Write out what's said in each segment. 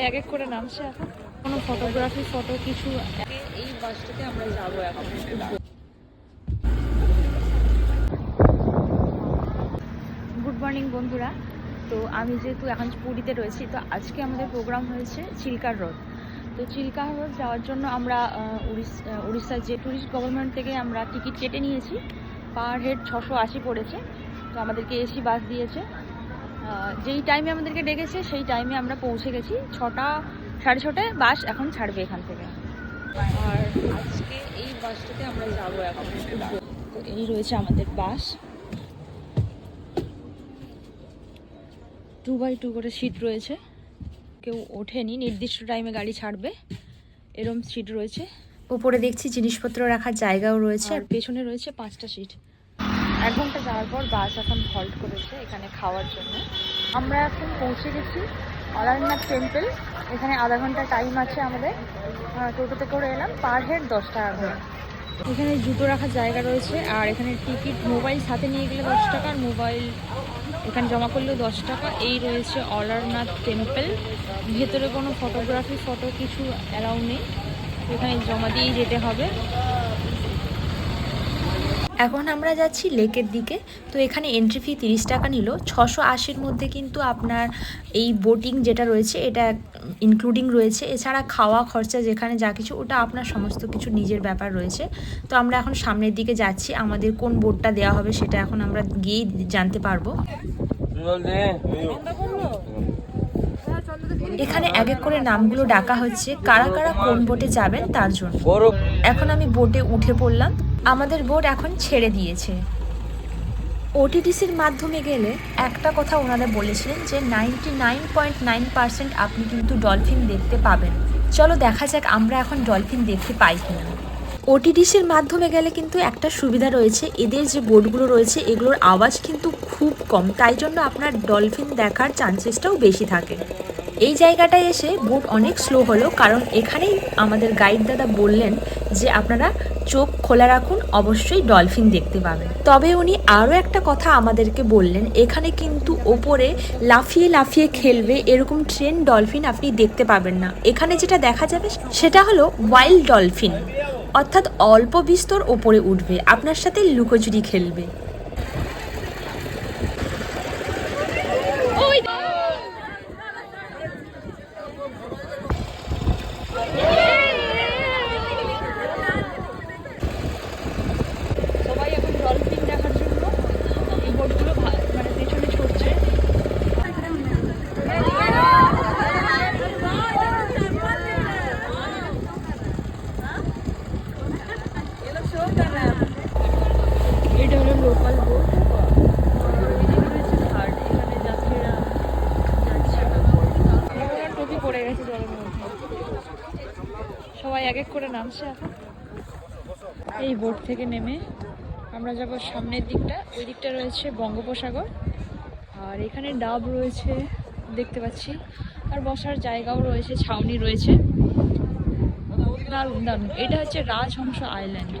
সবাই এক এক করে নামছে এখন। কোনো ফটোগ্রাফি ফটো কিছু এই বাসটাতে আমরা যাব এখন। গুড মর্নিং বন্ধুরা। তো আমি যেহেতু এখন পুরীতে রয়েছি তো আজকে আমাদের প্রোগ্রাম হয়েছে চিল্কার রোড তো চিল্কা রোড যাওয়ার জন্য আমরা উড়িষ্যার যে ট্যুরিস্ট গভর্নমেন্ট থেকে আমরা টিকিট কেটে নিয়েছি। পার হেড ছশো আশি পড়েছে। তো আমাদেরকে এসি বাস দিয়েছে। যেই টাইমে আমাদেরকে ডেকেছে সেই টাইমে আমরা পৌঁছে গেছি। ছটা সাড়ে ছটায় বাস এখন ছাড়বে এখান থেকে। আর আজকে এই বাসটাতে আমরা যাব এখন। তো এই রয়েছে আমাদের বাস। টু বাই টু করে সিট রয়েছে। কেউ ওঠেনি নির্দিষ্ট টাইমে গাড়ি ছাড়বে। এরম সিট রয়েছে। উপরে দেখছি জিনিসপত্র রাখার জায়গাও রয়েছে। আর পেছনে রয়েছে পাঁচটা সিট এক ঘণ্টা যাওয়ার পর বাস এখন হল্ট করেছে এখানে খাওয়ার জন্য। আমরা এখন পৌঁছে গেছি অলারনাথ টেম্পল এখানে আধা ঘণ্টা টাইম আছে আমাদের। টোটোতে করে এলাম। পার হেড দশ টাকা করে। এখানে জুতো রাখার জায়গা রয়েছে আর এখানে টিকিট মোবাইল সাথে নিয়ে গেলে দশ টাকা আর মোবাইল এখানে জমা করলেও দশ টাকা। এই রয়েছে অলারনাথ টেম্পল ভেতরে কোনো ফটোগ্রাফি ফটো কিছু অ্যালাউ নেই। এখানে জমা দিয়েই যেতে হবে। এখন আমরা যাচ্ছি লেকের দিকে। তো এখানে এন্ট্রি ফি তিরিশ টাকা নিল। ছশো আশির মধ্যে কিন্তু আপনার এই বোটিং যেটা রয়েছে এটা ইনক্লুডিং রয়েছে। এছাড়া খাওয়া খরচা যেখানে যা কিছু ওটা আপনার সমস্ত কিছু নিজের ব্যাপার রয়েছে। তো আমরা এখন সামনের দিকে যাচ্ছি। আমাদের কোন বোটটা দেওয়া হবে সেটা এখন আমরা গিয়েই জানতে পারব। এখানে এক এক করে নামগুলো ডাকা হচ্ছে। কারা কারা কোন বোটে যাবেন তার জন্য। এখন আমি বোটে উঠে পড়লাম। আমাদের বোর্ড এখন ছেড়ে দিয়েছে। ওটিডিসির মাধ্যমে গেলে একটা কথা ওনারা বলেছিলেন যে ninety nine point nine percent আপনি কিন্তু ডলফিন দেখতে পাবেন। চলো দেখা যাক আমরা এখন ডলফিন দেখতে পাই কিনা। ওটিডিসির মাধ্যমে গেলে কিন্তু একটা সুবিধা রয়েছে, এদের যে বোর্ডগুলো রয়েছে এগুলোর আওয়াজ কিন্তু খুব কম, তাই জন্য আপনার ডলফিন দেখার চান্সেসটাও বেশি থাকে। এই জায়গাটায় এসে বোট অনেক স্লো হলো, কারণ এখানেই আমাদের গাইড দাদা বললেন যে আপনারা চোখ খোলা রাখুন, অবশ্যই ডলফিন দেখতে পাবেন। তবে উনি আরও একটা কথা আমাদেরকে বললেন, এখানে কিন্তু ওপরে লাফিয়ে লাফিয়ে খেলবে এরকম ট্রেন ডলফিন আপনি দেখতে পাবেন না। এখানে যেটা দেখা যাবে, সেটা হলো ওয়াইল্ড ডলফিন অর্থাৎ অল্প বিস্তর ওপরে উঠবে, আপনার সাথে লুকোচুরি খেলবে সবাই এখন ডলফিন দেখার জন্য এই বোটগুলো ভা- মানে পেছনে ছুটছে এটা হলো লোকাল বোট এখানে যাত্রীরা যাচ্ছে ওরা টুপি পড়ে গেছে জলের মধ্যে সবাই এক এক করে নামছে এখন। এই বোট থেকে নেমে আমরা যাব সামনের দিকটা। ওই দিকটা রয়েছে বঙ্গোপসাগর। আর এখানে ডাব রয়েছে, দেখতে পাচ্ছি। আর বসার জায়গাও রয়েছে, ছাউনি রয়েছে। দারুণ দারুণ। এটা হচ্ছে রাজহংস আইল্যান্ড।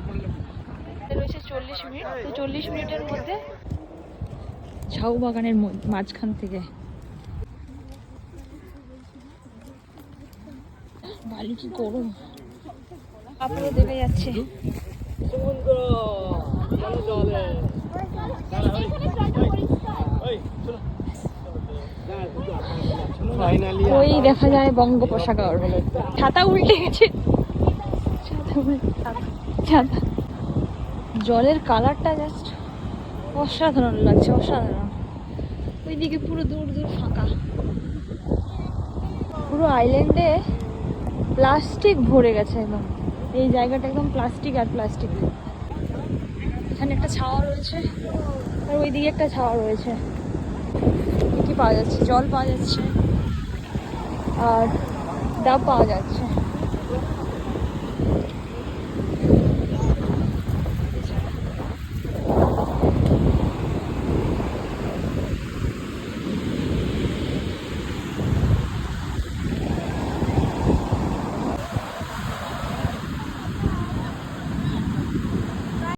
রয়েছে চল্লিশ মিনিট। তো চল্লিশ মিনিটের মধ্যে ঝাউ বাগানের মাঝখান থেকে। বালি কি গরম। ওই দেখা যায় বঙ্গোপসাগর। ছাতা উল্টে গেছে। জলের কালারটা জাস্ট অসাধারণ লাগছে, অসাধারণ। ওইদিকে পুরো দূর দূর ফাঁকা। পুরো আইল্যান্ডে প্লাস্টিক ভরে গেছে একদম। এই জায়গাটা একদম প্লাস্টিক আর প্লাস্টিক। এখানে একটা ছাওয়া রয়েছে আর ওই দিকে একটা ছাওয়া রয়েছে। কি পাওয়া যাচ্ছে? জল পাওয়া যাচ্ছে আর ডাব পাওয়া যাচ্ছে।